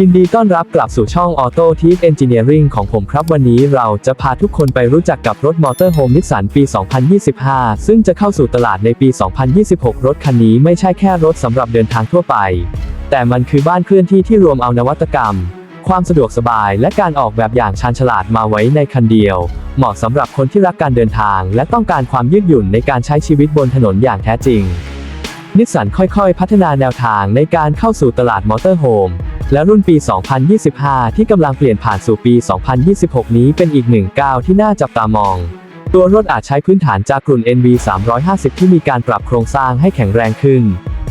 ยินดีต้อนรับกลับสู่ช่อง Auto t e a p Engineering ของผมครับ วันนี้เราจะพาทุกคนไปรู้จักกับรถมอเตอร์โฮมนิสสันปี 2025 ซึ่งจะเข้าสู่ตลาดในปี 2026 รถคันนี้ไม่ใช่แค่รถสำหรับเดินทางทั่วไป แต่มันคือบ้านเคลื่อนที่ที่รวมเอานวัตกรรม ความสะดวกสบายและการออกแบบอย่างชาญฉลาดมาไว้ในคันเดียว เหมาะสำหรับคนที่รักการเดินทาง และต้องการความยืดหยุ่นในการใช้ชีวิตบนถนนอย่างแท้จริงนิสสันค่อยๆ พัฒนาแนวทางในการเข้าสู่ตลาดมอเตอร์โฮม และรุ่นปี 2025 ที่กำลังเปลี่ยนผ่านสู่ปี 2026 นี้เป็นอีกหนึ่งก้าวที่น่าจับตามอง ตัวรถอาจใช้พื้นฐานจากกลุ่น NV 350 ที่มีการปรับโครงสร้างให้แข็งแรงขึ้น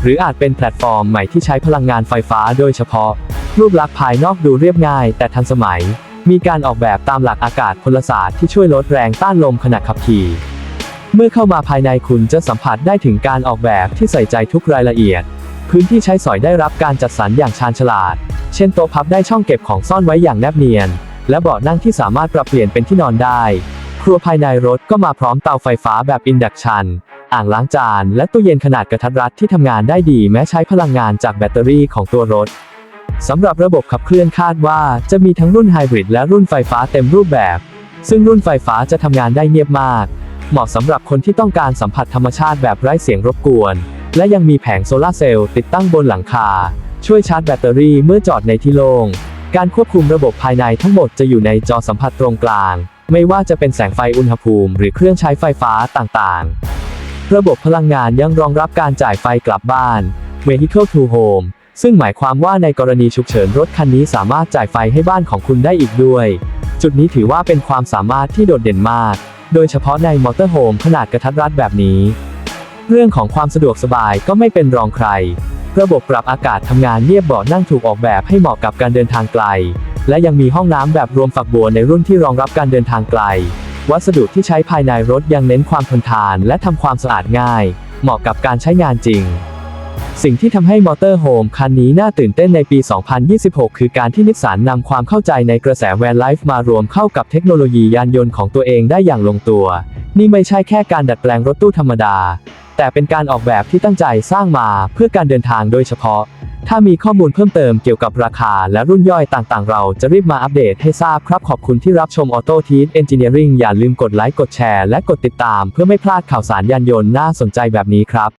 หรืออาจเป็นแพลตฟอร์มใหม่ที่ใช้พลังงานไฟฟ้าโดยเฉพาะ รูปลักษณ์ภายนอกดูเรียบง่าย แต่ทันสมัย มีการออกแบบตามหลักอากาศพลศาสตร์ที่ช่วยลดแรงต้านลมขณะขับขี่ เมื่อเข้ามาภายในคุณจะสัมผัสได้ถึงการออกแบบที่ใส่ใจทุกรายละเอียด พื้นที่ใช้สอยได้รับการจัดสรรอย่างชาญฉลาด เช่นโต๊ะพับได้ช่องเก็บของซ่อนไว้อย่างแนบเนียน และเบาะนั่งที่สามารถปรับเปลี่ยนเป็นที่นอนได้ ครัวภายในรถก็มาพร้อมเตาไฟฟ้าแบบอินดักชัน อ่างล้างจาน และตู้เย็นขนาดกระทัดรัดที่ทำงานได้ดีแม้ใช้พลังงานจากแบตเตอรี่ของตัวรถสำหรับระบบขับเคลื่อนคาดว่าจะมีทั้งรุ่นไฮบริดและรุ่นไฟฟ้าเต็มรูปแบบ ซึ่งรุ่นไฟฟ้าจะทำงานได้เงียบมาก เหมาะสำหรับคนที่ต้องการสัมผัสธรรมชาติแบบไร้เสียงรบกวน และยังมีแผงโซลาร์เซลล์ติดตั้งบนหลังคา ช่วยชาร์จแบตเตอรี่เมื่อจอดในที่โล่ง การควบคุมระบบภายในทั้งหมดจะอยู่ในจอสัมผัสตรงกลาง ไม่ว่าจะเป็นแสงไฟอุณหภูมิ หรือเครื่องใช้ไฟฟ้าต่างๆ ระบบพลังงานยังรองรับการจ่ายไฟกลับบ้าน Vehicle to Home ซึ่งหมายความว่าในกรณีฉุกเฉินรถคันนี้สามารถจ่ายไฟให้บ้านของคุณได้อีกด้วย จุดนี้ถือว่าเป็นความสามารถที่โดดเด่นมาก โดยเฉพาะในมอเตอร์โฮมขนาดกระทัดรัดแบบนี้ เรื่องของความสะดวกสบายก็ไม่เป็นรองใคร ระบบปรับอากาศทำงานเรียบเบาะนั่งถูกออกแบบให้เหมาะกับการเดินทางไกล และยังมีห้องน้ำแบบรวมฝักบัวในรุ่นที่รองรับการเดินทางไกล วัสดุที่ใช้ภายในรถยังเน้นความทนทาน และทำความสะอาดง่าย เหมาะกับการใช้งานจริง สิ่งที่ทำให้มอเตอร์โฮมคันนี้น่าตื่นเต้นในปี 2026 คือการที่นิสสันนำความเข้าใจในกระแสแวนไลฟ์มารวมเข้ากับเทคโนโลยียานยนต์ของตัวเองได้อย่างลงตัว นี่ไม่ใช่แค่การดัดแปลงรถตู้ธรรมดา แต่เป็นการออกแบบที่ตั้งใจสร้างมาเพื่อการเดินทางโดยเฉพาะ ถ้ามีข้อมูลเพิ่มเติมเกี่ยวกับราคาและรุ่นย่อยต่างๆ เราจะรีบมาอัปเดตให้ทราบครับขอบคุณที่รับชม Auto t e a p Engineering อย่าลืมกดไลค์กดแชร์และกดติดตามเพื่อไม่พลาดข่าวสารยานยนต์น่าสนใจแบบนี้ครับ